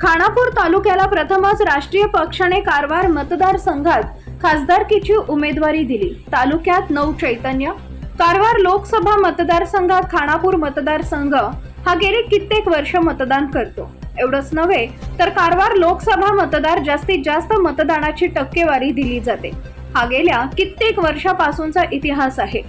खानापूर तालुक्याला प्रथमच राष्ट्रीय पक्षाने कारवार मतदारसंघात खासदारकीची उमेदवारी दिली. तालुक्यात नऊ चैतन्य. कारवार लोकसभा मतदारसंघात खानापूर मतदारसंघ हा गेली कित्येक वर्ष मतदान करतो. एवढंच नव्हे तर कारवार लोकसभा मतदार जास्तीत जास्त मतदानाची टक्केवारी दिली जाते. हा गेल्या कित्येक वर्षापासूनचा इतिहास आहे.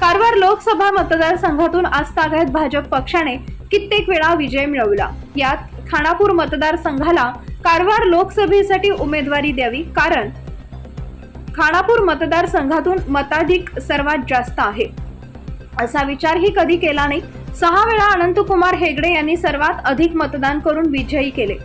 कारवार लोकसभा मतदारसंघातून आजतागायत भाजप पक्षाने कित्येक वेळा विजय मिळवला. यात खानापूर मतदारसंघाला कारवार लोकसभेसाठी उमेदवारी द्यावी कारण खानापूर मतदारसंघातून मताधिक सर्वात जास्त आहे. असा विचारही कधी केला नाही. सहा वेळा अनंतकुमार हेगडे यांनी सर्वात अधिक मतदान करून विजयी केले.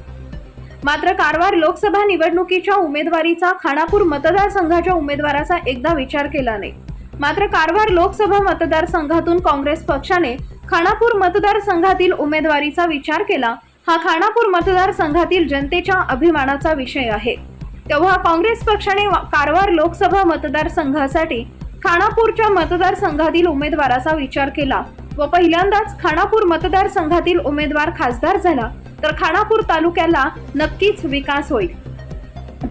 मात्र कारवार लोकसभा निवडणुकीच्या उमेदवारीचा खानापूर मतदारसंघाच्या उमेदवाराचा एकदा विचार केला नाही. मात्र कारवार लोकसभा मतदारसंघातून काँग्रेस पक्षाने खानापूर मतदारसंघातील उमेदवारीचा विचार केला हा खानापूर मतदारसंघातील जनतेच्या अभिमानाचा विषय आहे. तेव्हा काँग्रेस पक्षाने कारवार लोकसभा मतदारसंघासाठी खानापूरच्या मतदारसंघातील उमेदवाराचा विचार केला व पहिल्यांदाच खानापूर मतदारसंघातील उमेदवार खासदार झाला तर खानापूर तालुक्याला नक्कीच विकास होईल.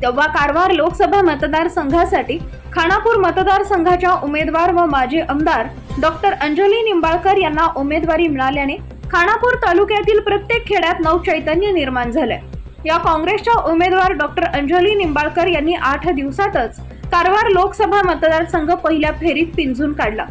तेव्हा कारवार लोकसभा मतदारसंघासाठी खानापूर मतदारसंघाच्या उमेदवार व माजी आमदार डॉक्टर अंजली निंबाळकर यांना उमेदवारी मिळाल्याने खानापूर तालुक्यातील प्रत्येक खेड्यात नवचैतन्य निर्माण झालंय. या काँग्रेसच्या उमेदवार डॉक्टर अंजली निंबाळकर यांनी आठ दिवसातच कारवार लोकसभा मतदारसंघ पहिल्या फेरीत पिंजून काढला.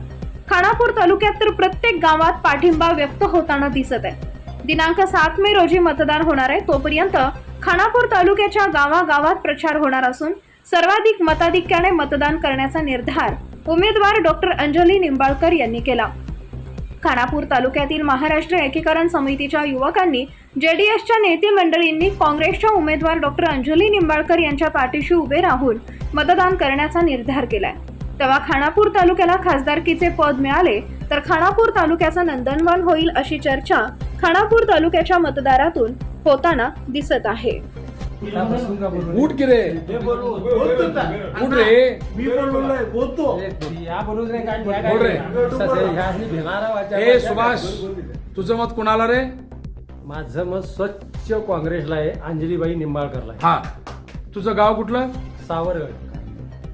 खानापूर तालुक्यात तर प्रत्येक गावात पाठिंबा व्यक्त होताना दिसत आहे. दिनांक सात मे रोजी मतदान होणार आहे तोपर्यंत खानापूर तालुक्याच्या गावागावात प्रचार होणार असून सर्वाधिक मताधिक्याने मतदान करण्याचा निर्धार उमेदवार डॉक्टर अंजली निंबाळकर यांनी केला. खानापूर तालुक्यातील महाराष्ट्र एकीकरण समितीच्या युवकांनी जे डी नेते मंडळींनी काँग्रेसच्या उमेदवार डॉक्टर अंजली निंबाळकर यांच्या पाठीशी उभे राहून मतदान करण्याचा निर्धार केलाय. तेव्हा खानापूर तालुक्याला खासदारकीचे पद मिळाले तर खानापूर तालुक्याचा नंदनवन होईल अशी चर्चा खानापूर तालुक्याच्या मतदारातून होताना दिसत आहे. उठ की रे. उठ रे. मी बोलतो. बोल रे. ए सुभाष तुझं मत कुणाला रे? माझं मत स्वच्छ काँग्रेसला आहे अंजलीबाई निंबाळकरला आहे. हा. तुझं गाव कुठलं? सावरगड.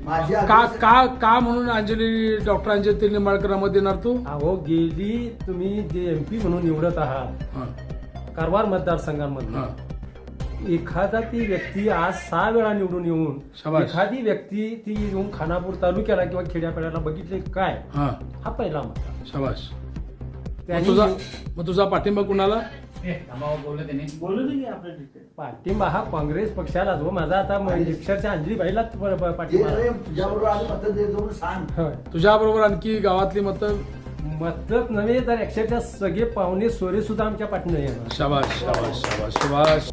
माझी का का का म्हणून अंजली डॉक्टर अंजली निंबाळकरांमध्ये देणार तू? अहो गेली तुम्ही जे एमपी म्हणून निवडत आहात. हा, कारवार हा. एखादा ती व्यक्ती आज सहा वेळा निवडून येऊन शाबास. एखादी व्यक्ती ती येऊन खानापूर तालुक्याला किंवा खेड्यापाड्याला बघितले काय? हा. हा पहिला मतदार शाबास. मग त्यांनी तुझा मग तुझा पाठिंबा कुणाला. पाठिंबा हा काँग्रेस पक्षाला जो माझा आता म- अक्षरशः अंजलीबाईला जे पाठिंबा तुझ्याबरोबर आले मत देतो म्हणून सांग. होय. तुझ्या बरोबर आणखी गावातली मत? मतच नव्हे तर अक्षरशः सगळे पाहुणे सोरे सुद्धा आमच्या पाठीने येणार. शाबास शाबास शाबास शाबास.